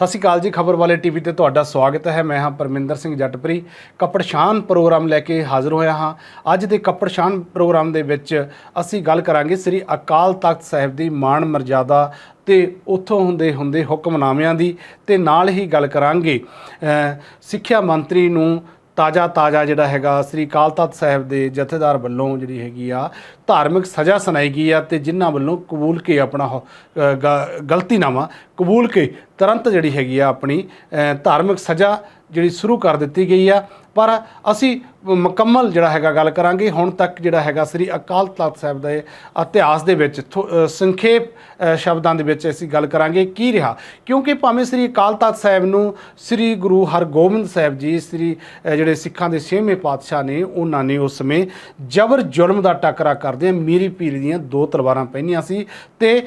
ਸਤਿ ਸ਼੍ਰੀ ਅਕਾਲ ਜੀ, ਖਬਰ ਵਾਲੇ ਟੀਵੀ ਤੇ ਤੁਹਾਡਾ ਸਵਾਗਤ ਹੈ। ਮੈਂ ਹਾਂ ਪਰਮਿੰਦਰ ਸਿੰਘ ਜੱਟਪਰੀ। ਕੱਪੜਸ਼ਾਨ ਪ੍ਰੋਗਰਾਮ ਲੈ ਕੇ ਹਾਜ਼ਰ ਹੋਇਆ ਹਾਂ। ਅੱਜ ਦੇ ਕੱਪੜਸ਼ਾਨ ਪ੍ਰੋਗਰਾਮ ਦੇ ਵਿੱਚ ਅਸੀਂ ਗੱਲ ਕਰਾਂਗੇ ਸ੍ਰੀ ਅਕਾਲ ਤਖਤ ਸਾਹਿਬ ਦੀ ਮਾਣ ਮਰਜ਼ਾਦਾ ਤੇ ਉੱਥੋਂ ਹੁੰਦੇ ਹੁੰਦੇ ਹੁਕਮਨਾਮਿਆਂ ਦੀ ਤੇ ਨਾਲ ਹੀ ਗੱਲ ਕਰਾਂਗੇ। ਸਿੱਖਿਆ ਮੰਤਰੀ ਨੂੰ ਤਾਜ਼ਾ ਤਾਜ਼ਾ ਜਿਹੜਾ ਹੈਗਾ ਸ੍ਰੀ ਅਕਾਲ ਤਖਤ ਸਾਹਿਬ ਦੇ ਜਥੇਦਾਰ ਵੱਲੋਂ ਜਿਹੜੀ ਹੈਗੀ ਆ ਧਾਰਮਿਕ ਸਜ਼ਾ ਸੁਣਾਈ ਗਈ ਆ ਤੇ ਜਿਨ੍ਹਾਂ ਵੱਲੋਂ ਕਬੂਲ ਕੇ ਆਪਣਾ ਗਲਤੀਨਾਮਾ ਕਬੂਲ ਕੇ ਤੁਰੰਤ ਜਿਹੜੀ ਹੈਗੀ ਆ ਆਪਣੀ ਧਾਰਮਿਕ ਸਜ਼ਾ ਜਿਹੜੀ ਸ਼ੁਰੂ ਕਰ ਦਿੱਤੀ ਗਈ ਆ। ਪਰ ਅਸੀਂ ਮੁਕੰਮਲ ਜਿਹੜਾ ਹੈਗਾ ਗੱਲ ਕਰਾਂਗੇ। ਹੁਣ ਤੱਕ ਜਿਹੜਾ ਹੈਗਾ ਸ੍ਰੀ ਅਕਾਲ ਤਖਤ ਸਾਹਿਬ ਦੇ ਇਤਿਹਾਸ ਦੇ ਵਿੱਚ ਥੋ- ਸੰਖੇਪ ਸ਼ਬਦਾਂ ਦੇ ਵਿੱਚ ਅਸੀਂ ਗੱਲ ਕਰਾਂਗੇ ਕੀ ਰਿਹਾ। ਕਿਉਂਕਿ ਭਾਵੇਂ ਸ੍ਰੀ ਅਕਾਲ ਤਖਤ ਸਾਹਿਬ ਨੂੰ ਸ੍ਰੀ ਗੁਰੂ ਹਰਗੋਬਿੰਦ ਸਾਹਿਬ ਜੀ, ਸ੍ਰੀ ਜਿਹੜੇ ਸਿੱਖਾਂ ਦੇ ਛੇਵੇਂ ਪਾਤਸ਼ਾਹ ਨੇ, ਉਹਨਾਂ ਨੇ ਉਸ ਸਮੇਂ ਜ਼ਬਰ ਜ਼ੁਲਮ ਦਾ ਟੱਕਰਾ ਕਰਦੇ ਮੀਰੀ ਪੀਰ ਦੀਆਂ ਦੋ ਤਲਵਾਰਾਂ ਪਹਿਨੀਆਂ ਸੀ ਤੇ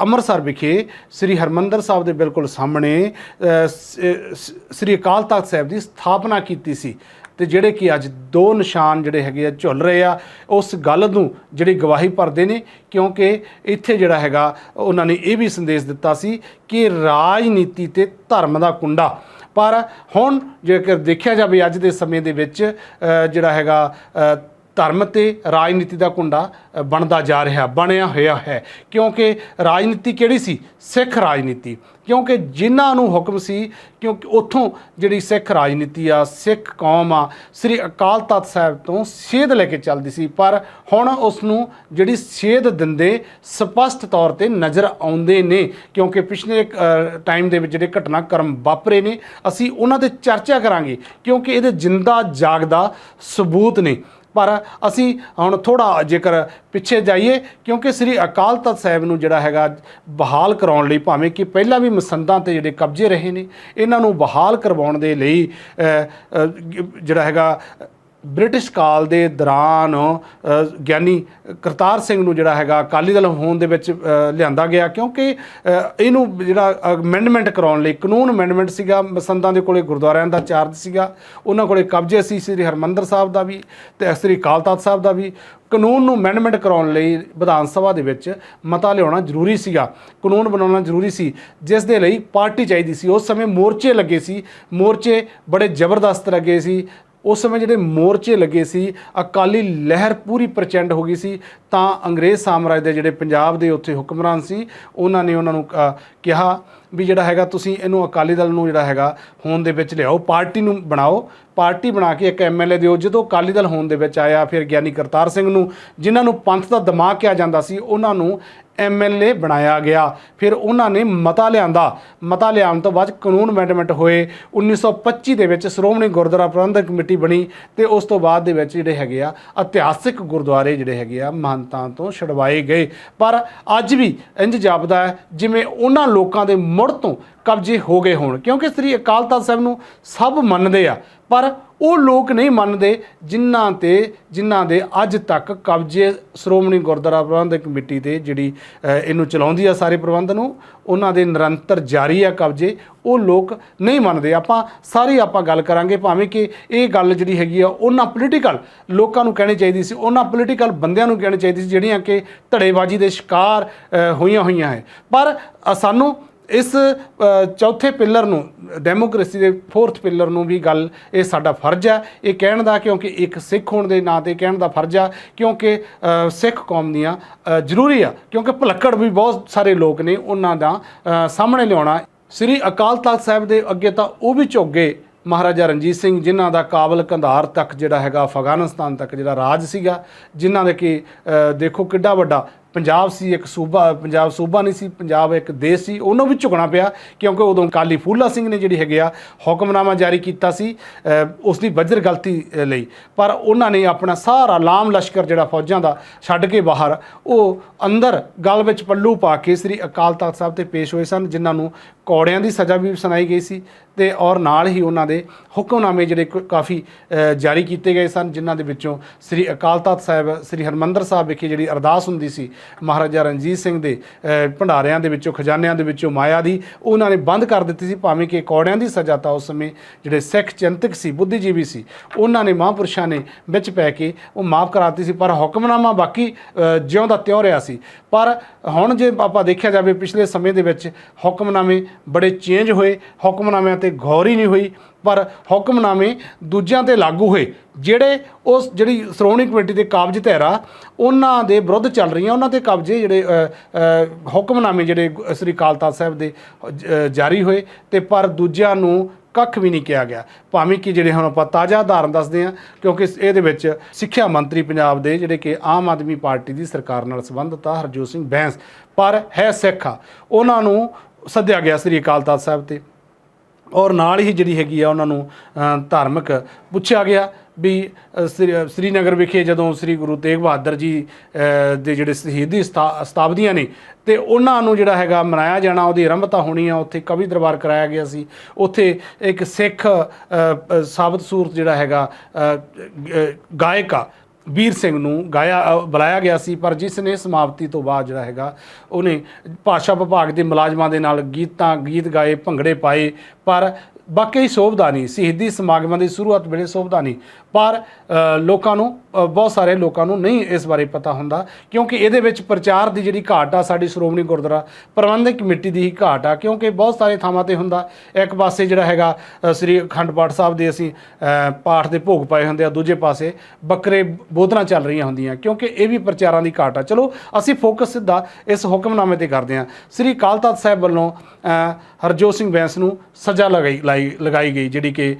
ਅੰਮ੍ਰਿਤਸਰ ਵਿਖੇ ਸ੍ਰੀ ਹਰਮੰਦਰ ਸਾਹਿਬ ਦੇ ਬਿਲਕੁਲ ਸਾਹਮਣੇ ਸ੍ਰੀ ਅਕਾਲ ਤਖਤ ਸਾਹਿਬ ਦੀ ਸਥਾਪਨਾ ਕੀਤੀ ਸੀ। ਤੇ ਜਿਹੜੇ ਕਿ ਅੱਜ ਦੋ ਨਿਸ਼ਾਨ ਜਿਹੜੇ ਹੈਗੇ ਆ, ਝੁੱਲ ਰਹੇ ਆ, ਉਸ ਗੱਲ ਨੂੰ ਜਿਹੜੀ ਗਵਾਹੀ ਭਰਦੇ ਨੇ, ਕਿਉਂਕਿ ਇੱਥੇ ਜਿਹੜਾ ਹੈਗਾ, ਉਹਨਾਂ ਨੇ ਇਹ ਵੀ ਸੰਦੇਸ਼ ਦਿੱਤਾ ਸੀ ਕਿ ਰਾਜਨੀਤੀ ਤੇ ਧਰਮ ਦਾ ਕੁੰਡਾ। ਪਰ ਹੁਣ ਜੇਕਰ ਦੇਖਿਆ ਜਾਵੇ ਅੱਜ ਦੇ ਸਮੇਂ ਦੇ ਵਿੱਚ ਜਿਹੜਾ ਹੈਗਾ ਧਰਮ ਤੇ ਰਾਜਨੀਤੀ ਦਾ ਕੁੰਡਾ ਬਣਦਾ ਜਾ ਰਿਹਾ, ਬਣਿਆ ਹੋਇਆ ਹੈ। ਕਿਉਂਕਿ ਰਾਜਨੀਤੀ ਕਿਹੜੀ ਸੀ? ਸਿੱਖ ਰਾਜਨੀਤੀ। ਕਿਉਂਕਿ ਜਿਨ੍ਹਾਂ ਨੂੰ ਹੁਕਮ ਸੀ, ਕਿਉਂਕਿ ਉੱਥੋਂ ਜਿਹੜੀ ਸਿੱਖ ਰਾਜਨੀਤੀ ਆ, ਸਿੱਖ ਕੌਮ ਆ, ਸ੍ਰੀ ਅਕਾਲ ਤਖਤ ਸਾਹਿਬ ਤੋਂ ਸੇਧ ਲੈ ਕੇ ਚੱਲਦੀ ਸੀ। ਪਰ ਹੁਣ ਉਸ ਨੂੰ ਜਿਹੜੀ ਸੇਧ ਦਿੰਦੇ ਸਪਸ਼ਟ ਤੌਰ ਤੇ ਨਜ਼ਰ ਆਉਂਦੇ ਨੇ, ਕਿਉਂਕਿ ਪਿਛਲੇ ਟਾਈਮ ਦੇ ਵਿੱਚ ਜਿਹੜੇ ਘਟਨਾਕ੍ਰਮ ਵਾਪਰੇ ਨੇ, ਅਸੀਂ ਉਹਨਾਂ ਤੇ ਚਰਚਾ ਕਰਾਂਗੇ। ਕਿਉਂਕਿ ਇਹਦੇ ਜਿੰਦਾ ਜਾਗਦਾ ਸਬੂਤ ਨੇ। ਪਰ ਅਸੀਂ ਹੁਣ ਥੋੜਾ ਜੇਕਰ ਪਿੱਛੇ ਜਾਈਏ, ਕਿਉਂਕਿ ਸ੍ਰੀ ਅਕਾਲ ਤਖਤ ਸਾਹਿਬ ਨੂੰ ਜਿਹੜਾ ਹੈਗਾ ਬਹਾਲ ਕਰਾਉਣ ਲਈ ਭਾਵੇਂ ਕਿ ਪਹਿਲਾਂ ਵੀ ਮਸੰਦਾਂ ਤੇ ਜਿਹੜੇ ਕਬਜ਼ੇ ਰਹੇ ਨੇ, ਇਹਨਾਂ ਨੂੰ ਬਹਾਲ ਕਰਵਾਉਣ ਦੇ ਲਈ ਜਿਹੜਾ ਹੈਗਾ ਬ੍ਰਿਟਿਸ਼ ਕਾਲ ਦੇ ਦੌਰਾਨ ਗਿਆਨੀ ਕਰਤਾਰ ਸਿੰਘ ਨੂੰ ਜਿਹੜਾ ਹੈਗਾ ਅਕਾਲੀ ਦਲ ਹੋਣ ਦੇ ਵਿੱਚ ਲਿਆਂਦਾ ਗਿਆ ਕਿਉਂਕਿ ਇਹਨੂੰ ਜਿਹੜਾ ਅਮੈਂਡਮੈਂਟ ਕਰਾਉਣ ਲਈ ਕਾਨੂੰਨ ਅਮੈਂਡਮੈਂਟ ਸੀਗਾ, ਮਸੰਦਾਂ ਦੇ ਕੋਲੇ ਗੁਰਦੁਆਰਿਆਂ ਦਾ ਚਾਰਜ ਸੀਗਾ, ਉਹਨਾਂ ਕੋਲੇ ਕਬਜ਼ੇ ਸੀ ਸ੍ਰੀ ਹਰਮੰਦਰ ਸਾਹਿਬ ਦਾ ਵੀ ਤੇ ਸ੍ਰੀ ਅਕਾਲ ਤਖਤ ਸਾਹਿਬ ਦਾ ਵੀ। ਕਾਨੂੰਨ ਨੂੰ ਅਮੈਂਡਮੈਂਟ ਕਰਾਉਣ ਲਈ ਵਿਧਾਨ ਸਭਾ ਦੇ ਵਿੱਚ ਮਤਾ ਲਿਆਉਣਾ ਜ਼ਰੂਰੀ ਸੀਗਾ, ਕਾਨੂੰਨ ਬਣਾਉਣਾ ਜ਼ਰੂਰੀ ਸੀ, ਜਿਸ ਦੇ ਲਈ ਪਾਰਟੀ ਚਾਹੀਦੀ ਸੀ। ਉਸ ਸਮੇਂ ਮੋਰਚੇ ਲੱਗੇ ਸੀ, ਮੋਰਚੇ ਬੜੇ ਜ਼ਬਰਦਸਤ ਲੱਗੇ ਸੀ ਉਸ ਸਮੇਂ ਜਿਹੜੇ ਮੋਰਚੇ ਲੱਗੇ ਸੀ, ਅਕਾਲੀ ਲਹਿਰ ਪੂਰੀ ਪ੍ਰਚੰਡ ਹੋ ਗਈ ਸੀ, ਤਾਂ ਅੰਗਰੇਜ਼ ਸਾਮਰਾਜ ਦੇ ਜਿਹੜੇ ਪੰਜਾਬ ਦੇ ਉੱਥੇ ਹੁਕਮਰਾਨ ਸੀ, ਉਹਨਾਂ ਨੇ ਉਹਨਾਂ ਨੂੰ ਕਿਹਾ ਵੀ ਜਿਹੜਾ ਹੈਗਾ ਤੁਸੀਂ ਇਹਨੂੰ ਅਕਾਲੀ ਦਲ ਨੂੰ ਜਿਹੜਾ ਹੈਗਾ ਹੋਣ ਦੇ ਵਿੱਚ ਲਿਆਓ, ਪਾਰਟੀ ਨੂੰ ਬਣਾਓ। ਪਾਰਟੀ ਬਣਾ ਕੇ ਇੱਕ ਐਮਐਲਏ ਦਿਓ, ਜਦੋਂ ਅਕਾਲੀ ਦਲ ਹੋਣ ਦੇ ਵਿੱਚ ਆਇਆ, ਫਿਰ ਗਿਆਨੀ ਕਰਤਾਰ ਸਿੰਘ ਨੂੰ, ਜਿਨ੍ਹਾਂ ਨੂੰ ਪੰਥ ਦਾ ਦਿਮਾਗ ਕਿਹਾ ਜਾਂਦਾ ਸੀ, ਉਹਨਾਂ ਨੂੰ ਐਮਐਲਏ ਬਣਾਇਆ ਗਿਆ। ਫਿਰ ਉਹਨਾਂ ਨੇ ਮਤਾ ਲਿਆਂਦਾ। ਮਤਾ ਲਿਆਉਣ ਤੋਂ ਬਾਅਦ ਕਾਨੂੰਨ ਅਮੈਂਡਮੈਂਟ ਹੋਏ। 1925 ਦੇ ਵਿੱਚ ਸ਼੍ਰੋਮਣੀ ਗੁਰਦੁਆਰਾ ਪ੍ਰਬੰਧਕ ਕਮੇਟੀ ਬਣੀ ਤੇ ਉਸ ਤੋਂ ਬਾਅਦ ਦੇ ਵਿੱਚ ਜਿਹੜੇ ਹੈਗੇ ਆ, ਇਤਿਹਾਸਿਕ ਗੁਰਦੁਆਰੇ ਜਿਹੜੇ ਹੈਗੇ ਆ ਮਹੰਤਾਂ ਤੋਂ ਛਡਵਾਏ ਗਏ। ਪਰ ਅੱਜ ਵੀ ਇੰਜ ਜਾਪਦਾ ਹੈ ਜਿਵੇਂ ਉਹਨਾਂ ਲੋਕਾਂ ਦੇ ਮੁੜ ਤੋਂ ਕਬਜ਼ੇ ਹੋ ਗਏ ਹੋਣ। ਕਿਉਂਕਿ ਸ੍ਰੀ ਅਕਾਲ ਤਖਤ ਸਾਹਿਬ ਨੂੰ ਸਭ ਮੰਨਦੇ ਆ, ਪਰ ਉਹ ਲੋਕ ਨਹੀਂ ਮੰਨਦੇ ਜਿਨ੍ਹਾਂ ਤੇ, ਜਿਨ੍ਹਾਂ ਦੇ ਅੱਜ ਤੱਕ ਕਬਜ਼ੇ ਸ਼੍ਰੋਮਣੀ ਗੁਰਦੁਆਰਾ ਪ੍ਰਬੰਧਕ ਕਮੇਟੀ ਤੇ ਜਿਹੜੀ ਇਹਨੂੰ ਚਲਾਉਂਦੀ ਆ ਸਾਰੇ ਪ੍ਰਬੰਧ ਨੂੰ, ਉਹਨਾਂ ਦੇ ਨਿਰੰਤਰ ਜਾਰੀ ਆ ਕਬਜ਼ੇ, ਉਹ ਲੋਕ ਨਹੀਂ ਮੰਨਦੇ। ਆਪਾਂ ਸਾਰੀ ਆਪਾਂ ਗੱਲ ਕਰਾਂਗੇ ਭਾਵੇਂ ਕਿ ਇਹ ਗੱਲ ਜਿਹੜੀ ਹੈਗੀ ਆ, ਉਹਨਾਂ ਪੋਲੀਟੀਕਲ ਲੋਕਾਂ ਨੂੰ ਕਹਿਣੀ ਚਾਹੀਦੀ ਸੀ, ਉਹਨਾਂ ਪੋਲੀਟੀਕਲ ਬੰਦਿਆਂ ਨੂੰ ਕਹਿਣੀ ਚਾਹੀਦੀ ਸੀ, ਜਿਹੜੀਆਂ ਕਿ ਧੜੇਬਾਜ਼ੀ ਦੇ ਸ਼ਿਕਾਰ ਹੋਈਆਂ ਹੋਈਆਂ ਹੈ। ਪਰ ਸਾਨੂੰ ਇਸ ਚੌਥੇ ਪਿੱਲਰ ਨੂੰ, ਡੈਮੋਕ੍ਰੇਸੀ ਦੇ ਫੋਰਥ ਪਿੱਲਰ ਨੂੰ ਵੀ ਗੱਲ, ਇਹ ਸਾਡਾ ਫਰਜ਼ ਹੈ। ਇਹ ਕਹਿਣ ਦਾ ਕਿਉਂਕਿ ਇੱਕ ਸਿੱਖ ਹੋਣ ਦੇ ਨਾਂ ਤੇ ਕਹਿਣ ਦਾ ਫਰਜ਼ ਆ, ਕਿਉਂਕਿ ਸਿੱਖ ਕੌਮ ਦੀਆਂ ਜ਼ਰੂਰੀ ਆ। ਕਿਉਂਕਿ ਭਲੱਕੜ ਵੀ ਬਹੁਤ ਸਾਰੇ ਲੋਕ ਨੇ ਉਹਨਾਂ ਦਾ ਸਾਹਮਣੇ ਲਿਆਉਣਾ। ਸ੍ਰੀ ਅਕਾਲ ਤਖਤ ਸਾਹਿਬ ਦੇ ਅੱਗੇ ਤਾਂ ਉਹ ਵੀ ਝੋਗੇ ਮਹਾਰਾਜਾ ਰਣਜੀਤ ਸਿੰਘ, ਜਿਨ੍ਹਾਂ ਦਾ ਕਾਬਲ ਕੰਧਾਰ ਤੱਕ ਜਿਹੜਾ ਹੈਗਾ ਅਫਗਾਨਿਸਤਾਨ ਤੱਕ ਜਿਹੜਾ ਰਾਜ ਸੀਗਾ, ਜਿਨ੍ਹਾਂ ਦੇ ਕਿ ਦੇਖੋ ਕਿੱਡਾ ਵੱਡਾ ਪੰਜਾਬ ਸੀ ਇੱਕ ਸੂਬਾ ਪੰਜਾਬ ਸੂਬਾ ਨਹੀਂ ਸੀ ਪੰਜਾਬ ਇੱਕ ਦੇਸ਼ ਸੀ ਉਹਨੂੰ ਵੀ ਝੁਕਣਾ ਪਿਆ ਕਿਉਂਕਿ ਉਦੋਂ ਕਾਲੀ ਫੂਲਾ ਸਿੰਘ ਨੇ ਜਿਹੜੀ ਹੈਗੇ ਆ ਹੁਕਮਨਾਮਾ ਜਾਰੀ ਕੀਤਾ ਸੀ ਅ, ਉਸ ਦੀ ਵਜਰ ਗਲਤੀ ਲਈ। ਪਰ ਉਹਨਾਂ ਨੇ ਆਪਣਾ ਸਾਰਾ ਲਾਮ ਲਸ਼ਕਰ ਜਿਹੜਾ ਫੌਜਾਂ ਦਾ ਛੱਡ ਕੇ ਬਾਹਰ ਉਹ ਅੰਦਰ ਗਲ ਵਿੱਚ ਪੱਲੂ ਪਾ ਕੇ ਸ੍ਰੀ ਅਕਾਲ ਤਖਤ ਸਾਹਿਬ ਤੇ ਪੇਸ਼ ਹੋਏ ਸਨ ਜਿਨ੍ਹਾਂ ਨੂੰ ਕੌੜਿਆਂ ਦੀ ਸਜ਼ਾ ਵੀ ਸੁਣਾਈ ਗਈ ਸੀ। ਤੇ ਔਰ ਨਾਲ ਹੀ ਉਹਨਾਂ ਦੇ ਹੁਕਮਨਾਮੇ ਜਿਹੜੇ ਕ- ਕਾਫੀ ਜਾਰੀ ਕੀਤੇ ਗਏ ਸਨ, ਜਿਨ੍ਹਾਂ ਦੇ ਵਿੱਚੋਂ ਸ੍ਰੀ ਅਕਾਲ ਤਖਤ ਸਾਹਿਬ, ਸ੍ਰੀ ਹਰਮੰਦਰ ਸਾਹਿਬ ਵਿਖੇ ਜਿਹੜੀ ਅਰਦਾਸ ਹੁੰਦੀ ਸੀ, ਮਹਾਰਾਜਾ ਰਣਜੀਤ ਸਿੰਘ ਦੇ ਭੰਡਾਰਿਆਂ ਦੇ ਵਿੱਚੋਂ, ਖਜ਼ਾਨਿਆਂ ਦੇ ਵਿੱਚੋਂ ਮਾਇਆ ਦੀ, ਉਹਨਾਂ ਨੇ ਬੰਦ ਕਰ ਦਿੱਤੀ ਸੀ, ਭਾਵੇਂ ਕਿ ਕੌੜਿਆਂ ਦੀ ਸਜ਼ਾ ਤਾਂ ਉਸ ਸਮੇਂ ਜਿਹੜੇ ਸਿੱਖ ਚਿੰਤਕ ਸੀ, ਬੁੱਧੀਜੀਵੀ ਸੀ, ਉਹਨਾਂ ਨੇ ਮਹਾਂਪੁਰਸ਼ਾਂ ਨੇ ਵਿੱਚ ਪੈ ਕੇ ਉਹ ਮਾਫ ਕਰਾਤੀ ਸੀ, ਪਰ ਹੁਕਮਨਾਮਾ ਬਾਕੀ ਜਿਉਂ ਦਾ ਤਿਉਂ ਰਿਹਾ ਸੀ। ਪਰ ਹੁਣ ਜੇ ਆਪਾਂ ਦੇਖਿਆ ਜਾਵੇ, ਪਿਛਲੇ ਸਮੇਂ ਦੇ ਵਿੱਚ ਹੁਕਮਨਾਮੇ ਬੜੇ ਚੇਂਜ ਹੋਏ, ਹੁਕਮਨਾਮਿਆਂ ਤੇ ਗੌਰ ਹੀ ਨਹੀਂ ਹੋਈ, ਪਰ ਹੁਕਮਨਾਮੇ ਦੂਜਿਆਂ ਤੇ ਲਾਗੂ ਹੋਏ। ਜਿਹੜੇ ਉਸ ਜਿਹੜੀ ਸ਼੍ਰੋਮਣੀ ਕਮੇਟੀ ਦੇ ਕਾਬਜ ਧੈਰਾ ਉਹਨਾਂ ਦੇ ਵਿਰੁੱਧ ਚੱਲ ਰਹੀਆਂ, ਉਹਨਾਂ ਤੇ ਕਬਜ਼ੇ ਜਿਹੜੇ ਹੁਕਮਨਾਮੇ ਜਿਹੜੇ ਸ੍ਰੀ ਅਕਾਲ ਤਖਤ ਸਾਹਿਬ ਦੇ ਜਾਰੀ ਹੋਏ ਤੇ ਪਰ ਦੂਜਿਆਂ ਨੂੰ ਕੱਖ ਵੀ ਨਹੀਂ ਕਿਹਾ ਗਿਆ। ਭਾਵੇਂ ਕਿ ਜਿਹੜੇ ਹੁਣ ਆਪਾਂ ਤਾਜ਼ਾ ਉਦਾਹਰਨ ਦੱਸਦੇ ਹਾਂ, ਕਿਉਂਕਿ ਇਹਦੇ ਵਿੱਚ ਸਿੱਖਿਆ ਮੰਤਰੀ ਪੰਜਾਬ ਦੇ ਜਿਹੜੇ ਕਿ ਆਮ ਆਦਮੀ ਪਾਰਟੀ ਦੀ ਸਰਕਾਰ ਨਾਲ ਸੰਬੰਧਿਤ ਆ, ਹਰਜੋਤ ਸਿੰਘ ਬੈਂਸ। ਪਰ ਹੈ ਸਿੱਖ ਆ, ਉਹਨਾਂ ਨੂੰ ਸੱਦਿਆ ਗਿਆ ਸ੍ਰੀ ਅਕਾਲ ਤਖਤ ਸਾਹਿਬ ਤੇ। ਔਰ ਨਾਲ ਹੀ ਜਿਹੜੀ ਹੈਗੀ ਆ ਉਹਨਾਂ ਨੂੰ ਧਾਰਮਿਕ ਪੁੱਛਿਆ ਗਿਆ ਵੀ ਸ੍ਰੀ- ਸ੍ਰੀਨਗਰ ਵਿਖੇ ਜਦੋਂ ਸ੍ਰੀ ਗੁਰੂ ਤੇਗ ਬਹਾਦਰ ਜੀ ਦੇ ਜਿਹੜੇ ਸ਼ਹੀਦੀ ਸਤਾ- ਸ਼ਤਾਬਦੀਆਂ ਨੇ, ਤੇ ਉਹਨਾਂ ਨੂੰ ਜਿਹੜਾ ਹੈਗਾ ਮਨਾਇਆ ਜਾਣਾ, ਉਹਦੀ ਆਰੰਭਤਾ ਹੋਣੀ ਆ, ਉੱਥੇ ਕਵੀ ਦਰਬਾਰ ਕਰਾਇਆ ਗਿਆ ਸੀ। ਉੱਥੇ ਇੱਕ ਸਿੱਖ ਸਾਬਤ ਸੂਰਤ ਜਿਹੜਾ ਹੈਗਾ ਗਾਇਕ ਆ ਵੀਰ ਸਿੰਘ ਨੂੰ ਗਾਇਆ ਬੁਲਾਇਆ ਗਿਆ ਸੀ, ਪਰ ਜਿਸ ਨੇ ਸਮਾਪਤੀ ਤੋਂ ਬਾਅਦ ਜਿਹੜਾ ਹੈਗਾ, ਉਹਨੇ ਭਾਸ਼ਾ ਵਿਭਾਗ ਦੇ ਮੁਲਾਜ਼ਮਾਂ ਦੇ ਨਾਲ ਗੀਤਾਂ, ਗੀਤ ਗਾਏ, ਭੰਗੜੇ ਪਾਏ, ਪਰ ਵਾਕਈ ਸ਼ੋਭਦਾ ਨਹੀਂ। ਸ਼ਹੀਦੀ ਸਮਾਗਮਾਂ ਦੀ ਸ਼ੁਰੂਆਤ ਵੇਲੇ ਸ਼ੋਭਦਾ ਪਰ ਲੋਕਾਂ ਨੂੰ ਬਹੁਤ ਸਾਰੇ ਲੋਕਾਂ ਨੂੰ ਨਹੀਂ ਇਸ ਬਾਰੇ ਪਤਾ ਹੁੰਦਾ, ਕਿਉਂਕਿ ਇਹਦੇ ਵਿੱਚ ਪ੍ਰਚਾਰ ਦੀ ਜਿਹੜੀ ਘਾਟ ਆ, ਸਾਡੀ ਸ਼੍ਰੋਮਣੀ ਗੁਰਦੁਆਰਾ ਪ੍ਰਬੰਧਕ ਕਮੇਟੀ ਦੀ ਹੀ ਘਾਟ ਆ, ਕਿਉਂਕਿ ਬਹੁਤ ਸਾਰੇ ਥਾਵਾਂ ਤੇ ਹੁੰਦਾ। ਇੱਕ ਪਾਸੇ ਜਿਹੜਾ ਹੈਗਾ ਸ੍ਰੀ ਅਖੰਡ ਪਾਠ ਸਾਹਿਬ ਦੇ ਅਸੀਂ ਪਾਠ ਦੇ ਭੋਗ ਪਾਏ ਹੁੰਦੇ ਆ, ਦੂਜੇ ਪਾਸੇ ਬੱਕਰੇ ਬੋਧਨਾ ਚੱਲ ਰਹੀਆਂ ਹੁੰਦੀਆਂ, ਕਿਉਂਕਿ ਇਹ ਵੀ ਪ੍ਰਚਾਰਾਂ ਦੀ ਘਾਟ ਆ। ਚਲੋ, ਅਸੀਂ ਫੋਕਸ ਸਿੱਧਾ ਇਸ ਹੁਕਮਨਾਮੇ ਤੇ ਕਰਦੇ ਹਾਂ। ਸ੍ਰੀ ਅਕਾਲ ਤਖਤ ਸਾਹਿਬ ਵੱਲੋਂ ਹਰਜੋਤ ਸਿੰਘ ਬੈਂਸ ਨੂੰ ਸਜ਼ਾ ਲਗਾਈ, ਲਾਈ, ਲਗਾਈ ਗਈ, ਜਿਹੜੀ ਕਿ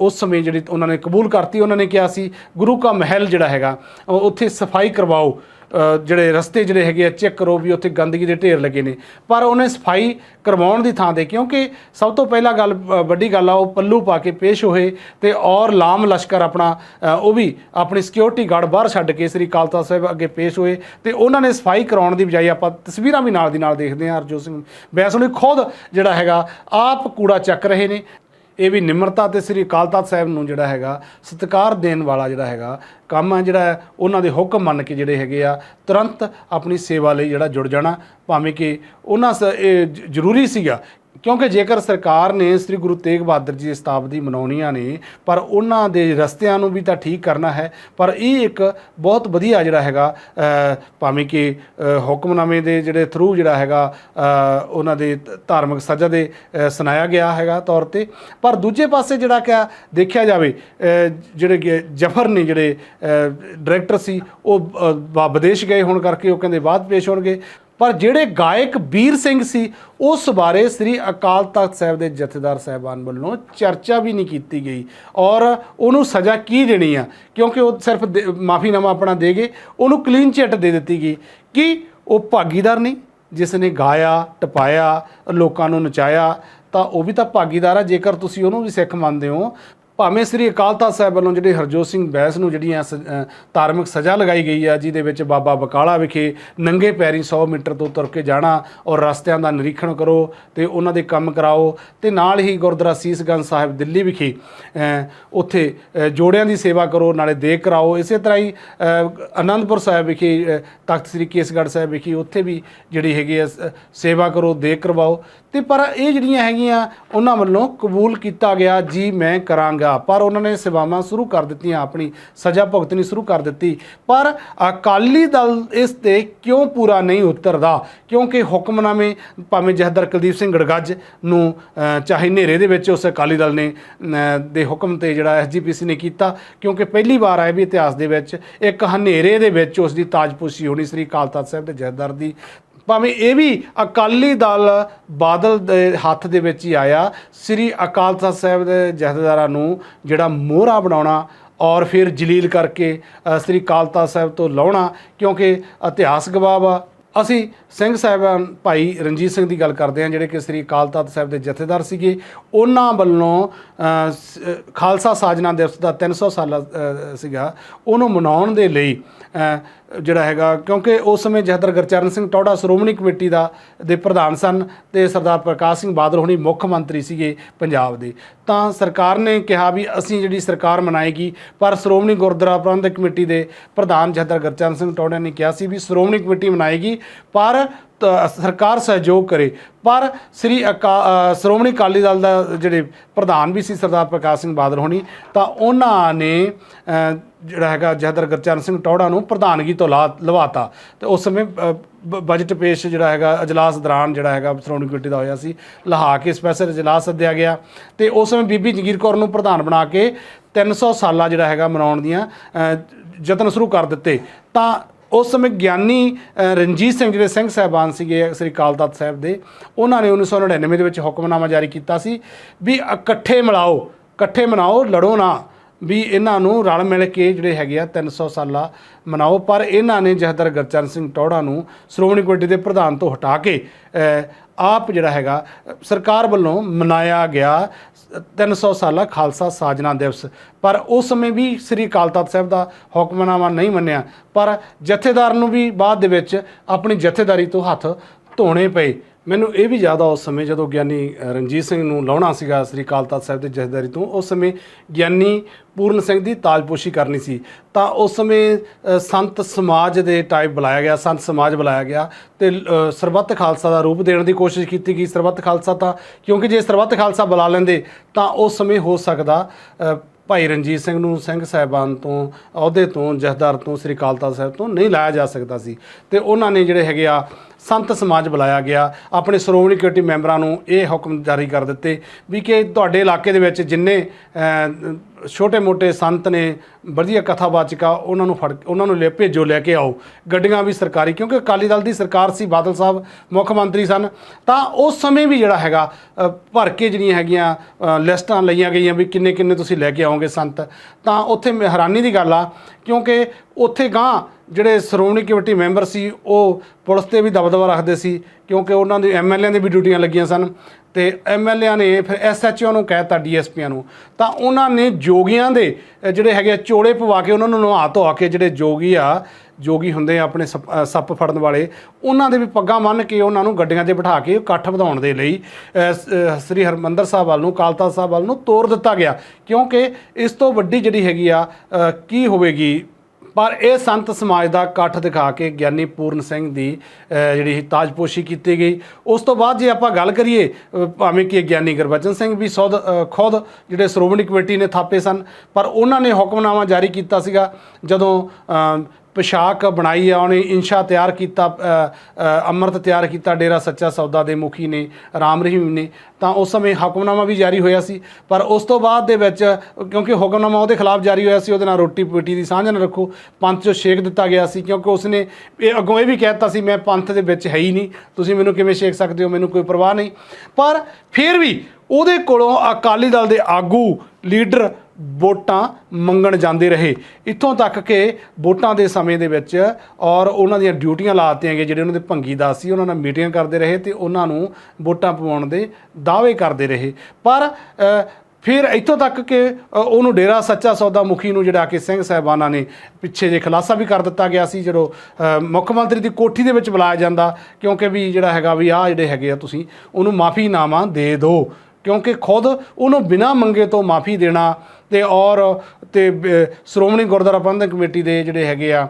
ਉਸ ਸਮੇਂ ਜਿਹੜੀ ਉਹਨਾਂ ਨੇ ਕਬੂਲ ਕਰਤੀ ਉਹਨਾਂ ਨੇ ਕਿਹਾ ਸੀ ਗੁਰੂ ਕਾ ਮਹਿਲ ਜਿਹੜਾ ਹੈਗਾ ਉੱਥੇ ਸਫ਼ਾਈ ਕਰਵਾਓ। ਜਿਹੜੇ ਰਸਤੇ ਜਿਹੜੇ ਹੈਗੇ ਆ ਚੈੱਕ ਕਰੋ ਵੀ ਉੱਥੇ ਗੰਦਗੀ ਦੇ ਢੇਰ ਲੱਗੇ ਨੇ। ਪਰ ਉਹਨੇ ਸਫ਼ਾਈ ਕਰਵਾਉਣ ਦੀ ਥਾਂ ਤੇ ਕਿਉਂਕਿ ਸਭ ਤੋਂ ਪਹਿਲਾਂ ਗੱਲ ਅ, ਵੱਡੀ ਗੱਲ ਆ ਉਹ ਪੱਲੂ ਪਾ ਕੇ ਪੇਸ਼ ਹੋਏ ਤੇ ਔਰ ਲਾਮ ਲਸ਼ਕਰ ਆਪਣਾ ਉਹ ਵੀ ਆਪਣੀ ਸਿਕਿਉਰਿਟੀ ਗਾਰਡ ਬਾਹਰ ਛੱਡ ਕੇ ਸ੍ਰੀ ਅਕਾਲ ਤਖਤ ਸਾਹਿਬ ਅੱਗੇ ਪੇਸ਼ ਹੋਏ ਤੇ ਉਹਨਾਂ ਨੇ ਸਫ਼ਾਈ ਕਰਾਉਣ ਦੀ ਬਜਾਏ ਆਪਾਂ ਤਸਵੀਰਾਂ ਵੀ ਨਾਲ ਦੀ ਨਾਲ ਦੇਖਦੇ ਹਾਂ ਹਰਜੋਤ ਸਿੰਘ। ਬੈਂਸ ਨੇ ਖੁਦ ਜਿਹੜਾ ਹੈਗਾ ਆਪ ਕੂੜਾ ਚੱਕ ਰਹੇ ਨੇ ਇਹ ਵੀ ਨਿਮਰਤਾ ਤੇ ਸ੍ਰੀ ਅਕਾਲ ਤਖਤ ਸਾਹਿਬ ਨੂੰ ਜਿਹੜਾ ਹੈਗਾ ਸਤਿਕਾਰ ਦੇਣ ਵਾਲਾ ਜਿਹੜਾ ਹੈਗਾ ਕੰਮ ਹੈ ਜਿਹੜਾ ਉਹਨਾਂ ਦੇ ਹੁਕਮ ਮੰਨ ਕੇ ਜਿਹੜੇ ਹੈਗੇ ਆ, ਤੁਰੰਤ ਆਪਣੀ ਸੇਵਾ ਲਈ ਜਿਹੜਾ ਜੁੜ ਜਾਣਾ। ਭਾਵੇਂ ਕਿ ਉਹਨਾਂ ਸ- ਇਹ ਜ਼ਰੂਰੀ ਸੀਗਾ ਕਿਉਂਕਿ ਜੇਕਰ ਸਰਕਾਰ ਨੇ ਸ੍ਰੀ ਗੁਰੂ ਤੇਗ ਬਹਾਦਰ ਜੀ ਦੀ ਸ਼ਤਾਬਦੀ ਮਨਾਉਣੀਆਂ ਨੇ, ਪਰ ਉਹਨਾਂ ਦੇ ਰਸਤਿਆਂ ਨੂੰ ਵੀ ਤਾਂ ਠੀਕ ਕਰਨਾ ਹੈ, ਪਰ ਇਹ ਇੱਕ ਬਹੁਤ ਵਧੀਆ ਜਿਹੜਾ ਹੈਗਾ ਭਾਵੇਂ ਕਿ ਹੁਕਮਨਾਮੇ ਦੇ ਜਿਹੜੇ ਥਰੂ ਜਿਹੜਾ ਹੈਗਾ ਉਹਨਾਂ ਦੇ ਧਾਰਮਿਕ ਸਜ਼ਾ ਦੇ ਸੁਣਾਇਆ ਗਿਆ ਹੈਗਾ ਤੌਰ ਤੇ। ਪਰ ਦੂਜੇ ਪਾਸੇ ਜਿਹੜਾ ਕਿ ਦੇਖਿਆ ਜਾਵੇ ਜਿਹੜੇ ਜਫਰ ਨੇ ਜਿਹੜੇ ਡਾਇਰੈਕਟਰ ਸੀ, ਉਹ ਵਿਦੇਸ਼ ਗਏ ਹੋਣ ਕਰਕੇ ਉਹ ਕਹਿੰਦੇ ਬਾਅਦ ਪੇਸ਼ ਹੋਣਗੇ। ਪਰ ਜਿਹੜੇ ਗਾਇਕ ਵੀਰ ਸਿੰਘ ਸੀ, ਉਸ ਬਾਰੇ ਸ੍ਰੀ ਅਕਾਲ ਤਖਤ ਸਾਹਿਬ ਦੇ ਜਥੇਦਾਰ ਸਾਹਿਬਾਨ ਵੱਲੋਂ ਚਰਚਾ ਵੀ ਨਹੀਂ ਕੀਤੀ ਗਈ। ਔਰ ਉਹਨੂੰ ਸਜ਼ਾ ਕੀ ਦੇਣੀ ਆ? ਕਿਉਂਕਿ ਉਹ ਸਿਰਫ ਮਾਫੀਨਾਮਾ ਆਪਣਾ ਦੇ ਗਏ, ਉਹਨੂੰ ਕਲੀਨ ਚਿੱਟ ਦੇ ਦਿੱਤੀ ਗਈ। ਕਿ ਉਹ ਭਾਗੀਦਾਰ ਨਹੀਂ? ਜਿਸ ਨੇ ਗਾਇਆ, ਟਪਾਇਆ, ਲੋਕਾਂ ਨੂੰ ਨਚਾਇਆ, ਤਾਂ ਉਹ ਵੀ ਤਾਂ ਭਾਗੀਦਾਰ ਆ। ਜੇਕਰ ਤੁਸੀਂ ਉਹਨੂੰ ਵੀ ਸਿੱਖ ਮੰਨਦੇ ਹੋ ਭਾਵੇਂ ਸ੍ਰੀ ਅਕਾਲ ਤਖਤ ਸਾਹਿਬ ਵੱਲੋਂ ਜਿਹੜੇ ਹਰਜੋਤ ਸਿੰਘ ਬੈਂਸ ਨੂੰ ਜਿਹੜੀਆਂ ਸ- ਧਾਰਮਿਕ ਸਜ਼ਾ ਲਗਾਈ ਗਈ ਆ, ਜਿਹਦੇ ਵਿੱਚ ਬਾਬਾ ਬਕਾਲਾ ਵਿਖੇ ਨੰਗੇ ਪੈਰੀ 100 ਮੀਟਰ ਤੋਂ ਤੁਰ ਕੇ ਜਾਣਾ ਔਰ ਰਸਤਿਆਂ ਦਾ ਨਿਰੀਖਣ ਕਰੋ ਤੇ ਉਹਨਾਂ ਦੇ ਕੰਮ ਕਰਾਓ ਤੇ ਨਾਲ ਹੀ ਗੁਰਦੁਆਰਾ ਸੀਸਗੰਜ ਸਾਹਿਬ ਦਿੱਲੀ ਵਿਖੇ ਉੱਥੇ ਜੋੜਿਆਂ ਦੀ ਸੇਵਾ ਕਰੋ, ਨਾਲੇ ਦੇਖ ਕਰਾਓ। ਇਸੇ ਤਰ੍ਹਾਂ ਹੀ ਅਨੰਦਪੁਰ ਸਾਹਿਬ ਵਿਖੇ ਤਖਤ ਸ੍ਰੀ ਕੇਸਗੜ੍ਹ ਸਾਹਿਬ ਵਿਖੇ ਉੱਥੇ ਵੀ ਜਿਹੜੀ ਹੈਗੀ ਆ ਸੇਵਾ ਕਰੋ ਦੇਖ ਕਰਵਾਓ। ਤੇ ਪਰ ਇਹ ਜਿਹੜੀਆਂ ਹੈਗੀਆਂ, ਉਹਨਾਂ ਵੱਲੋਂ ਕਬੂਲ ਕੀਤਾ ਗਿਆ, ਜੀ ਮੈਂ ਕਰਾਂਗਾ। ਪਰ ਉਹਨਾਂ ਨੇ ਸੇਵਾਵਾਂ ਸ਼ੁਰੂ ਕਰ ਦਿੱਤੀਆਂ, ਆਪਣੀ ਸਜ਼ਾ ਭੁਗਤਣੀ ਸ਼ੁਰੂ ਕਰ ਦਿੱਤੀ। ਪਰ ਅਕਾਲੀ ਦਲ ਇਸ ਤੇ ਕਿਉਂ ਪੂਰਾ ਨਹੀਂ ਉਤਰਦਾ? ਕਿਉਂਕਿ ਹੁਕਮਨਾਮੇ ਭਾਵੇਂ ਜਹਦਰ ਕੁਲਦੀਪ ਸਿੰਘ ਗੜਗੱਜ ਨੂੰ ਚਾਹੇ ਹਨੇਰੇ ਦੇ ਵਿੱਚ ਉਸ ਅਕਾਲੀ ਦਲ ਨੇ ਦੇ ਹੁਕਮ ਤੇ ਜਿਹੜਾ ਐਸਜੀਪੀਸੀ ਨੇ ਕੀਤਾ, ਕਿਉਂਕਿ ਪਹਿਲੀ ਵਾਰ ਆਇਆ ਵੀ ਇਤਿਹਾਸ ਦੇ ਵਿੱਚ ਇੱਕ ਹਨੇਰੇ ਦੇ ਵਿੱਚ ਉਸ ਦੀ ਤਾਜਪੋਸ਼ੀ ਹੋਣੀ ਸ੍ਰੀ ਅਕਾਲ ਤਖਤ ਸਾਹਿਬ ਦੇ ਜਥੇਦਾਰ ਦੀ ਭਾਵੇਂ ਇਹ ਵੀ ਅਕਾਲੀ ਦਲ ਬਾਦਲ ਦੇ ਹੱਥ ਦੇ ਵਿੱਚ ਹੀ ਆਇਆ, ਸ੍ਰੀ ਅਕਾਲ ਤਖਤ ਸਾਹਿਬ ਦੇ ਜਥੇਦਾਰਾਂ ਨੂੰ ਜਿਹੜਾ ਮੋਹਰਾ ਬਣਾਉਣਾ ਔਰ ਫਿਰ ਜਲੀਲ ਕਰਕੇ ਸ੍ਰੀ ਅਕਾਲ ਤਖਤ ਸਾਹਿਬ ਤੋਂ ਲਾਉਣਾ ਕਿਉਂਕਿ ਇਤਿਹਾਸ ਗਵਾਹ ਵਾ। ਅਸੀਂ ਸਿੰਘ ਸਾਹਿਬਾਨ ਭਾਈ ਰਣਜੀਤ ਸਿੰਘ ਦੀ ਗੱਲ ਕਰਦੇ ਹਾਂ ਜਿਹੜੇ ਕਿ ਸ੍ਰੀ ਅਕਾਲ ਤਖਤ ਸਾਹਿਬ ਦੇ ਜਥੇਦਾਰ ਸੀਗੇ। ਉਹਨਾਂ ਵੱਲੋਂ ਸ- ਖਾਲਸਾ ਸਾਜਨਾ ਦਿਵਸ ਦਾ 300 ਸਾਲਾ ਅ, ਸੀਗਾ। ਉਹਨੂੰ ਮਨਾਉਣ ਦੇ ਲਈ ਜਿਹੜਾ ਹੈਗਾ ਕਿਉਂਕਿ ਉਸ ਸਮੇਂ ਜਥੇਦਾਰ ਗੁਰਚਰਨ ਸਿੰਘ ਟੌੜਾ ਸ਼੍ਰੋਮਣੀ ਕਮੇਟੀ ਦਾ ਦੇ ਪ੍ਰਧਾਨ ਸਨ ਤੇ ਸਰਦਾਰ ਪ੍ਰਕਾਸ਼ ਸਿੰਘ ਬਾਦਲ ਹੁਣੀ ਮੁੱਖ ਮੰਤਰੀ ਸੀਗੇ ਪੰਜਾਬ ਦੇ। ਤਾਂ ਸਰਕਾਰ ਨੇ ਕਿਹਾ ਵੀ ਅਸੀਂ ਜਿਹੜੀ ਸਰਕਾਰ ਮਨਾਏਗੀ ਪਰ ਸ਼੍ਰੋਮਣੀ ਗੁਰਦੁਆਰਾ ਪ੍ਰਬੰਧਕ ਕਮੇਟੀ ਦੇ ਪ੍ਰਧਾਨ ਜਥੇਦਾਰ ਗੁਰਚਰਨ ਸਿੰਘ ਟੌੜਾ ਨੇ ਕਿਹਾ ਸੀ ਵੀ ਸ਼੍ਰੋਮਣੀ ਕਮੇਟੀ ਮਨਾਏਗੀ ਪਰ ਸਰਕਾਰ ਸਹਿਯੋਗ ਕਰੇ। ਪਰ ਸ੍ਰੀ ਅਕਾ ਸ਼੍ਰੋਮਣੀ ਅਕਾਲੀ ਦਲ ਦਾ ਜਿਹੜੇ ਪ੍ਰਧਾਨ ਵੀ ਸੀ ਸਰਦਾਰ ਪ੍ਰਕਾਸ਼ ਸਿੰਘ ਬਾਦਲ ਹੋਣੀ, ਤਾਂ ਉਹਨਾਂ ਨੇ ਜਿਹੜਾ ਹੈਗਾ ਜਹਦਰ ਗੁਰਚਰਨ ਸਿੰਘ ਟੌੜਾ ਨੂੰ ਪ੍ਰਧਾਨਗੀ ਤੋਂ ਲਾ, ਲਵਾਤਾ। ਤੇ ਉਸ ਸਮੇਂ ਬ- ਬਜਟ ਪੇਸ਼ ਜਿਹੜਾ ਹੈਗਾ, ਅਜਲਾਸ ਦੌਰਾਨ ਜਿਹੜਾ ਹੈਗਾ ਸ਼੍ਰੋਮਣੀ ਕਮੇਟੀ ਦਾ ਹੋਇਆ ਸੀ, ਲਹਾ ਕੇ ਸਪੈਸ਼ਲ ਅਜਲਾਸ ਸੱਦਿਆ ਗਿਆ। ਤੇ ਉਸ ਸਮੇਂ ਬੀਬੀ ਜਗੀਰ ਕੌਰ ਨੂੰ ਪ੍ਰਧਾਨ ਬਣਾ ਕੇ 300 ਸਾਲਾ ਜਿਹੜਾ ਹੈਗਾ ਮਨਾਉਣ ਦੀਆਂ ਯਤਨ ਸ਼ੁਰੂ ਕਰ ਦਿੱਤੇ। ਤਾਂ ਉਸ ਸਮੇਂ ਗਿਆਨੀ ਰਣਜੀਤ ਸਿੰਘ ਜਿਹੜੇ ਸਿੰਘ ਸਾਹਿਬਾਨ ਸੀਗੇ, ਸ੍ਰੀ ਅਕਾਲ ਤਖਤ ਸਾਹਿਬ ਦੇ, ਉਹਨਾਂ ਨੇ 1999 ਦੇ ਵਿੱਚ ਹੁਕਮਨਾਮਾ ਜਾਰੀ ਕੀਤਾ ਸੀ ਵੀ ਇਕੱਠੇ ਮਿਲਾਓ, ਇਕੱਠੇ ਮਨਾਓ, ਲੜੋ ਨਾ, ਵੀ ਇਹਨਾਂ ਨੂੰ ਰਲ ਮਿਲ ਕੇ ਜਿਹੜੇ ਹੈਗੇ ਆ 300 ਸਾਲਾ ਮਨਾਓ। ਪਰ ਇਹਨਾਂ ਨੇ ਜਹਦਰ ਗੁਰਚਰਨ ਸਿੰਘ ਟੌੜਾ ਨੂੰ ਸ਼੍ਰੋਮਣੀ ਕਮੇਟੀ ਦੇ ਪ੍ਰਧਾਨ ਤੋਂ ਹਟਾ ਕੇ ਆਪ ਜਿਹੜਾ ਹੈਗਾ ਸਰਕਾਰ ਵੱਲੋਂ ਮਨਾਇਆ ਗਿਆ 300 ਸਾਲਾ ਖਾਲਸਾ ਸਾਜਨਾ ਦਿਵਸ। ਪਰ ਉਸ ਸਮੇਂ ਵੀ ਸ੍ਰੀ ਅਕਾਲ ਤਖਤ ਸਾਹਿਬ ਦਾ ਹੁਕਮਨਾਮਾ ਨਹੀਂ ਮੰਨਿਆ। ਪਰ ਜਥੇਦਾਰ ਨੂੰ ਵੀ ਬਾਅਦ ਦੇ ਵਿੱਚ ਆਪਣੀ ਜਥੇਦਾਰੀ ਤੋਂ ਹੱਥ ਧੋਣੇ ਪਏ। ਮੈਨੂੰ ਇਹ ਵੀ ਯਾਦ ਆ ਉਸ ਸਮੇਂ ਜਦੋਂ ਗਿਆਨੀ ਰਣਜੀਤ ਸਿੰਘ ਨੂੰ ਲਾਉਣਾ ਸੀਗਾ ਸ੍ਰੀ ਅਕਾਲ ਤਖਤ ਸਾਹਿਬ ਦੇ ਜਥੇਦਾਰੀ ਤੋਂ, ਉਸ ਸਮੇਂ ਗਿਆਨੀ ਪੂਰਨ ਸਿੰਘ ਦੀ ਤਾਜਪੋਸ਼ੀ ਕਰਨੀ ਸੀ। ਤਾਂ ਉਸ ਸਮੇਂ ਸੰਤ ਸਮਾਜ ਦੇ ਟਾਈਪ ਬੁਲਾਇਆ ਗਿਆ, ਸੰਤ ਸਮਾਜ ਬੁਲਾਇਆ ਗਿਆ ਤੇ ਸਰਬੱਤ ਖਾਲਸਾ ਦਾ ਰੂਪ ਦੇਣ ਦੀ ਕੋਸ਼ਿਸ਼ ਕੀਤੀ ਗਈ। ਸਰਬੱਤ ਖਾਲਸਾ ਤਾਂ, ਕਿਉਂਕਿ ਜੇ ਸਰਬੱਤ ਖਾਲਸਾ ਬੁਲਾ ਲੈਂਦੇ, ਤਾਂ ਉਸ ਸਮੇਂ ਹੋ ਸਕਦਾ ਭਾਈ ਰਣਜੀਤ ਸਿੰਘ ਨੂੰ ਸਿੰਘ ਸਾਹਿਬਾਨ ਤੋਂ, ਅਹੁਦੇ ਤੋਂ, ਜਥੇਦਾਰ ਤੋਂ, ਸ੍ਰੀ ਅਕਾਲ ਤਖਤ ਸਾਹਿਬ ਤੋਂ ਨਹੀਂ ਲਾਇਆ ਜਾ ਸਕਦਾ ਸੀ। ਤੇ ਉਹਨਾਂ ਨੇ ਜਿਹੜੇ ਹੈਗੇ ਆ ਸੰਤ ਸਮਾਜ ਬੁਲਾਇਆ ਗਿਆ। ਆਪਣੇ ਸ਼੍ਰੋਮਣੀ ਕਮੇਟੀ ਮੈਂਬਰਾਂ ਨੂੰ ਇਹ ਹੁਕਮ ਜਾਰੀ ਕਰ ਦਿੱਤੇ ਵੀ ਕਿ ਤੁਹਾਡੇ ਇਲਾਕੇ ਦੇ ਵਿੱਚ ਜਿੰਨੇ ਛੋਟੇ-ਮੋਟੇ ਸੰਤ ਨੇ, ਵਧੀਆ ਕਥਾਵਾਚਕਾ ਉਹਨਾਂ ਨੂੰ ਫੜ ਉਹਨਾਂ ਨੂੰ ਲੈ ਭੇਜੋ, ਲੈ ਕੇ ਆਓ। ਗੱਡੀਆਂ ਵੀ ਸਰਕਾਰੀ, ਕਿਉਂਕਿ ਅਕਾਲੀ ਦਲ ਦੀ ਸਰਕਾਰ ਸੀ, ਬਾਦਲ ਸਾਹਿਬ ਮੁੱਖ ਮੰਤਰੀ ਸਨ। ਤਾਂ ਉਸ ਸਮੇਂ ਵੀ ਜਿਹੜਾ ਹੈਗਾ ਭਰ ਕੇ ਜਿਹੜੀਆਂ ਹੈਗੀਆਂ ਲਿਸਟਾਂ ਲਈਆਂ ਗਈਆਂ ਵੀ ਕਿੰਨੇ ਕਿੰਨੇ ਤੁਸੀਂ ਲੈ ਕੇ ਆਓਗੇ ਸੰਤ। ਤਾਂ ਉੱਥੇ ਹੈਰਾਨੀ ਦੀ ਗੱਲ ਆ, ਕਿਉਂਕਿ ਉੱਥੇ ਗਾਂ ਜਿਹੜੇ ਸ਼੍ਰੋਮਣੀ ਕਮੇਟੀ ਮੈਂਬਰ ਸੀ ਉਹ ਪੁਲਿਸ ਤੇ ਵੀ ਦਬਦਬਾ ਰੱਖਦੇ ਸੀ ਕਿਉਂਕਿ ਉਹਨਾਂ ਦੇ ਐਮਐਲਏ ਦੇ ਵੀ ਡਿਊਟੀਆਂ ਲੱਗੀਆਂ ਸਨ ਤੇ ਐਮਐਲਏ ਨੇ ਫਿਰ ਐਸਐਚਓ ਨੂੰ ਕਹਿਤਾ ਡੀਐਸਪੀਆਂ ਨੂੰ। ਤਾਂ ਉਹਨਾਂ ਨੇ ਜੋਗੀਆਂ ਦੇ ਜਿਹੜੇ ਹੈਗੇ ਆ, ਚੋੜੇ ਪਵਾ ਕੇ ਉਹਨਾਂ ਨੂੰ ਨਵਾ ਧੋ ਕੇ ਜਿਹੜੇ ਜੋਗੀ ਆ ਜੋਗੀ ਹੁੰਦੇ ਆ ਆਪਣੇ ਸੱਪ ਸੱਪ ਫੜਨ ਵਾਲੇ ਉਹਨਾਂ ਦੇ ਵੀ ਪੱਗਾਂ ਮੰਨ ਕੇ ਉਹਨਾਂ ਨੂੰ ਗੱਡੀਆਂ 'ਤੇ ਬਿਠਾ ਕੇ ਇਕੱਠ ਵਧਾਉਣ ਦੇ ਲਈ ਸ੍ਰੀ ਹਰਮੰਦਰ ਸਾਹਿਬ ਵੱਲ ਨੂੰ ਅਕਾਲ ਤਖਤ ਸਾਹਿਬ ਵੱਲ ਨੂੰ ਤੋਰ ਦਿੱਤਾ ਗਿਆ। ਕਿਉਂਕਿ ਇਸ ਤੋਂ ਵੱਡੀ ਜਿਹੜੀ ਹੈਗੀ ਆ ਕੀ ਹੋਵੇਗੀ? ਪਰ ਇਹ ਸੰਤ ਸਮਾਜ ਦਾ ਇਕੱਠ ਦਿਖਾ ਕੇ ਗਿਆਨੀ ਪੂਰਨ ਸਿੰਘ ਦੀ ਅ, ਜਿਹੜੀ ਤਾਜਪੋਸ਼ੀ ਕੀਤੀ ਗਈ। ਉਸ ਤੋਂ ਬਾਅਦ ਜੇ ਆਪਾਂ ਗੱਲ ਕਰੀਏ ਭਾਵੇਂ ਕਿ ਗਿਆਨੀ ਗੁਰਬਚਨ ਸਿੰਘ ਵੀ ਸੌਦ ਖੁਦ ਜਿਹੜੇ ਸ਼੍ਰੋਮਣੀ ਕਮੇਟੀ ਨੇ ਥਾਪੇ ਸਨ ਪਰ ਉਹਨਾਂ ਨੇ ਹੁਕਮਨਾਮਾ ਜਾਰੀ ਕੀਤਾ ਸੀਗਾ। ਜਦੋਂ ਪੋਸ਼ਾਕ ਬਣਾਈ ਆ, ਉਹਨੇ ਇਨਸ਼ਾ ਤਿਆਰ ਕੀਤਾ ਅੰਮ੍ਰਿਤ ਤਿਆਰ ਕੀਤਾ, ਡੇਰਾ ਸੱਚਾ ਸੌਦਾ ਦੇ ਮੁਖੀ ਨੇ, ਰਾਮ ਰਹੀਮ ਨੇ। ਤਾਂ ਉਸ ਸਮੇਂ ਹੁਕਮਨਾਮਾ ਵੀ ਜਾਰੀ ਹੋਇਆ ਸੀ, ਪਰ ਉਸ ਤੋਂ ਬਾਅਦ ਦੇ ਵਿੱਚ, ਕਿਉਂਕਿ ਹੁਕਮਨਾਮਾ ਉਹਦੇ ਖਿਲਾਫ ਜਾਰੀ ਹੋਇਆ ਸੀ, ਉਹਦੇ ਨਾਲ ਰੋਟੀ ਪੇਟੀ ਦੀ ਸਾਂਝ ਨਾ ਰੱਖੋ, ਪੰਥ 'ਚੋਂ ਛੇਕ ਦਿੱਤਾ ਗਿਆ ਸੀ, ਕਿਉਂਕਿ ਉਸਨੇ ਇਹ ਅੱਗੋਂ ਇਹ ਵੀ ਕਹਿ ਦਿੱਤਾ ਸੀ, ਮੈਂ ਪੰਥ ਦੇ ਵਿੱਚ ਹੈ ਹੀ ਨਹੀਂ, ਤੁਸੀਂ ਮੈਨੂੰ ਕਿਵੇਂ ਛੇਕ ਸਕਦੇ ਹੋ, ਮੈਨੂੰ ਕੋਈ ਪਰਵਾਹ ਨਹੀਂ। ਪਰ ਫਿਰ ਵੀ ਉਹਦੇ ਕੋਲੋਂ ਅਕਾਲੀ ਦਲ ਦੇ ਆਗੂ ਲੀਡਰ ਵੋਟਾਂ ਮੰਗਣ ਜਾਂਦੇ ਰਹੇ। ਇੱਥੋਂ ਤੱਕ ਕਿ ਵੋਟਾਂ ਦੇ ਸਮੇਂ ਦੇ ਵਿੱਚ ਔਰ ਉਹਨਾਂ ਦੀਆਂ ਡਿਊਟੀਆਂ ਲਾਤੀਆਂ ਗਏ ਜਿਹੜੇ ਉਹਨਾਂ ਦੇ ਭੰਗੀਦਾਰ ਸੀ, ਉਹਨਾਂ ਨਾਲ ਮੀਟਿੰਗਾਂ ਕਰਦੇ ਰਹੇ ਤੇ ਉਹਨਾਂ ਨੂੰ ਵੋਟਾਂ ਪਵਾਉਣ ਦੇ ਦਾਅਵੇ ਕਰਦੇ ਰਹੇ। ਪਰ ਫਿਰ ਇੱਥੋਂ ਤੱਕ ਕਿ ਉਹਨੂੰ ਡੇਰਾ ਸੱਚਾ ਸੌਦਾ ਮੁਖੀ ਨੂੰ ਜਿਹੜਾ ਕਿ ਸਿੰਘ ਸਾਹਿਬਾਨਾਂ ਨੇ ਪਿੱਛੇ ਜੇ ਖੁਲਾਸਾ ਵੀ ਕਰ ਦਿੱਤਾ ਗਿਆ ਸੀ, ਜਦੋਂ ਮੁੱਖ ਮੰਤਰੀ ਦੀ ਕੋਠੀ ਦੇ ਵਿੱਚ ਬੁਲਾਇਆ ਜਾਂਦਾ, ਕਿਉਂਕਿ ਵੀ ਜਿਹੜਾ ਹੈਗਾ ਵੀ ਆਹ ਜਿਹੜੇ ਹੈਗੇ ਆ ਤੁਸੀਂ, ਉਹਨੂੰ ਮਾਫੀਨਾਮਾ ਦੇ ਦਿਓ। ਕਿਉਂਕਿ ਖੁਦ ਉਹਨੂੰ ਬਿਨਾਂ ਮੰਗੇ ਤੋਂ ਮਾਫੀ ਦੇਣਾ ਤੇ ਔਰ ਤੇ ਸ਼੍ਰੋਮਣੀ ਗੁਰਦੁਆਰਾ ਪ੍ਰਬੰਧਕ ਕਮੇਟੀ ਦੇ ਜਿਹੜੇ ਹੈਗੇ ਆ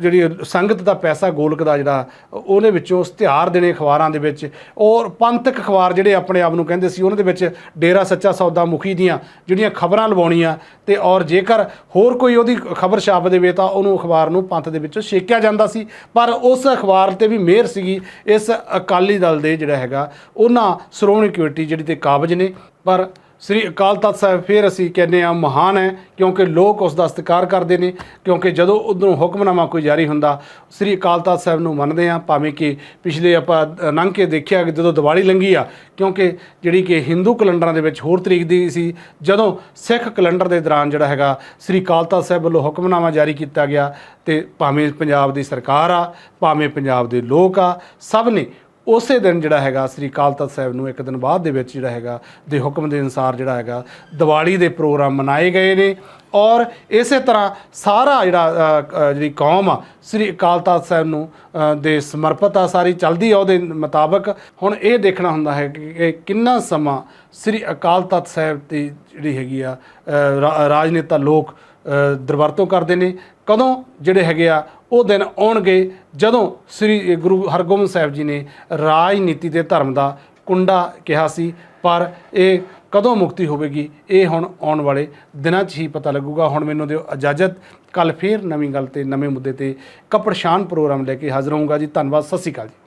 ਜਿਹੜੀ ਸੰਗਤ ਦਾ ਪੈਸਾ ਗੋਲਕ ਦਾ ਜਿਹੜਾ, ਉਹਦੇ ਵਿੱਚੋਂ ਇਸ਼ਤਿਹਾਰ ਦੇਣੇ ਅਖਬਾਰਾਂ ਦੇ ਵਿੱਚ, ਔਰ ਪੰਥਕ ਅਖਬਾਰ ਜਿਹੜੇ ਆਪਣੇ ਆਪ ਨੂੰ ਕਹਿੰਦੇ ਸੀ, ਉਹਨਾਂ ਦੇ ਵਿੱਚ ਡੇਰਾ ਸੱਚਾ ਸੌਦਾ ਮੁਖੀ ਦੀਆਂ ਜਿਹੜੀਆਂ ਖਬਰਾਂ ਲਵਾਉਣੀਆਂ, ਤੇ ਔਰ ਜੇਕਰ ਹੋਰ ਕੋਈ ਉਹਦੀ ਖਬਰ ਛਾਪ ਦੇਵੇ, ਤਾਂ ਉਹਨੂੰ ਅਖਬਾਰ ਨੂੰ ਪੰਥ ਦੇ ਵਿੱਚੋਂ ਛੇਕਿਆ ਜਾਂਦਾ ਸੀ। ਪਰ ਉਸ ਅਖਬਾਰ ਤੇ ਵੀ ਮਿਹਰ ਸੀਗੀ, ਇਸ ਅਕਾਲੀ ਦਲ ਦੇ ਜਿਹੜਾ ਹੈਗਾ, ਉਹਨਾਂ ਸ਼੍ਰੋਮਣੀ ਕਮੇਟੀ ਜਿਹੜੀ ਤੇ ਕਾਬਜ ਨੇ, ਪਰ ਸ੍ਰੀ ਅਕਾਲ ਤਖਤ ਸਾਹਿਬ ਫਿਰ ਅਸੀਂ ਕਹਿੰਦੇ ਆ ਮਹਾਨ ਹੈ, ਕਿਉਂਕਿ ਲੋਕ ਉਸ ਦਾ ਸਤਿਕਾਰ ਕਰਦੇ ਨੇ, ਕਿਉਂਕਿ ਜਦੋਂ ਉਧਰੋਂ ਹੁਕਮਨਾਮਾ ਕੋਈ ਜਾਰੀ ਹੁੰਦਾ, ਸ੍ਰੀ ਅਕਾਲ ਤਖਤ ਸਾਹਿਬ ਨੂੰ ਮੰਨਦੇ ਆ ਭਾਵੇਂ ਕਿ ਪਿਛਲੇ ਆਪਾਂ ਲੰਘ ਕੇ ਦੇਖਿਆ ਕਿ ਜਦੋਂ ਦੀਵਾਲੀ ਲੰਘੀ ਆ, ਕਿਉਂਕਿ ਜਿਹੜੀ ਕਿ ਹਿੰਦੂ ਕੈਲੰਡਰਾਂ ਦੇ ਵਿੱਚ ਹੋਰ ਤਰੀਕ ਦੀ ਸੀ, ਜਦੋਂ ਸਿੱਖ ਕੈਲੰਡਰ ਦੇ ਦੌਰਾਨ ਜਿਹੜਾ ਹੈਗਾ, ਸ੍ਰੀ ਅਕਾਲ ਤਖਤ ਸਾਹਿਬ ਵੱਲੋਂ ਹੁਕਮਨਾਮਾ ਜਾਰੀ ਕੀਤਾ ਗਿਆ, ਤੇ ਭਾਵੇਂ ਪੰਜਾਬ ਦੀ ਸਰਕਾਰ ਆ, ਭਾਵੇਂ ਪੰਜਾਬ ਦੇ ਲੋਕ ਆ, ਸਭ ਨੇ ਉਸੇ ਦਿਨ ਜਿਹੜਾ ਹੈਗਾ ਸ੍ਰੀ ਅਕਾਲ ਤਖਤ ਸਾਹਿਬ ਨੂੰ ਇੱਕ ਦਿਨ ਬਾਅਦ ਦੇ ਵਿੱਚ ਜਿਹੜਾ ਹੈਗਾ ਦੇ ਹੁਕਮ ਦੇ ਅਨੁਸਾਰ ਜਿਹੜਾ ਹੈਗਾ ਦੀਵਾਲੀ ਦੇ ਪ੍ਰੋਗਰਾਮ ਮਨਾਏ ਗਏ ਨੇ। ਔਰ ਇਸੇ ਤਰ੍ਹਾਂ ਸਾਰਾ ਜਿਹੜਾ ਜਿਹੜੀ ਕੌਮ ਆ, ਸ੍ਰੀ ਅਕਾਲ ਤਖਤ ਸਾਹਿਬ ਨੂੰ ਦੇ ਸਮਰਪਿਤ ਆ, ਸਾਰੀ ਚੱਲਦੀ ਆ ਉਹਦੇ ਮੁਤਾਬਕ। ਹੁਣ ਇਹ ਦੇਖਣਾ ਹੁੰਦਾ ਹੈ ਕਿ ਕਿੰਨਾ ਸਮਾਂ ਸ੍ਰੀ ਅਕਾਲ ਤਖਤ ਸਾਹਿਬ ਦੀ ਜਿਹੜੀ ਹੈਗੀ ਆ ਰਾਜਨੇਤਾ ਲੋਕ ਦਰਵਰਤੋਂ ਕਰਦੇ ਨੇ। ਕਦੋਂ ਜਿਹੜੇ ਹੈਗੇ ਆ ਉਹ ਦਿਨ ਆਉਣਗੇ ਜਦੋਂ ਸ੍ਰੀ ਗੁਰੂ ਹਰਗੋਬਿੰਦ ਸਾਹਿਬ ਜੀ ਨੇ ਰਾਜਨੀਤੀ ਤੇ ਧਰਮ ਦਾ ਕੁੰਡਾ ਕਿਹਾ ਸੀ, ਪਰ ਇਹ ਕਦੋਂ ਮੁਕਤੀ ਹੋਵੇਗੀ, ਇਹ ਹੁਣ ਆਉਣ ਵਾਲੇ ਦਿਨਾਂ 'ਚ ਹੀ ਪਤਾ ਲੱਗੂਗਾ। ਹੁਣ ਮੈਨੂੰ ਦਿਓ ਇਜਾਜ਼ਤ। ਕੱਲ ਫੇਰ ਨਵੀਂ ਗੱਲ ਤੇ ਨਵੇਂ ਮੁੱਦੇ ਤੇ ਕਪੜਸ਼ਾਨ ਪ੍ਰੋਗਰਾਮ ਲੈ ਕੇ ਹਾਜ਼ਰ ਹੋਊਂਗਾ ਜੀ। ਧੰਨਵਾਦ। ਸਤਿ ਸ਼੍ਰੀ ਅਕਾਲ ਜੀ।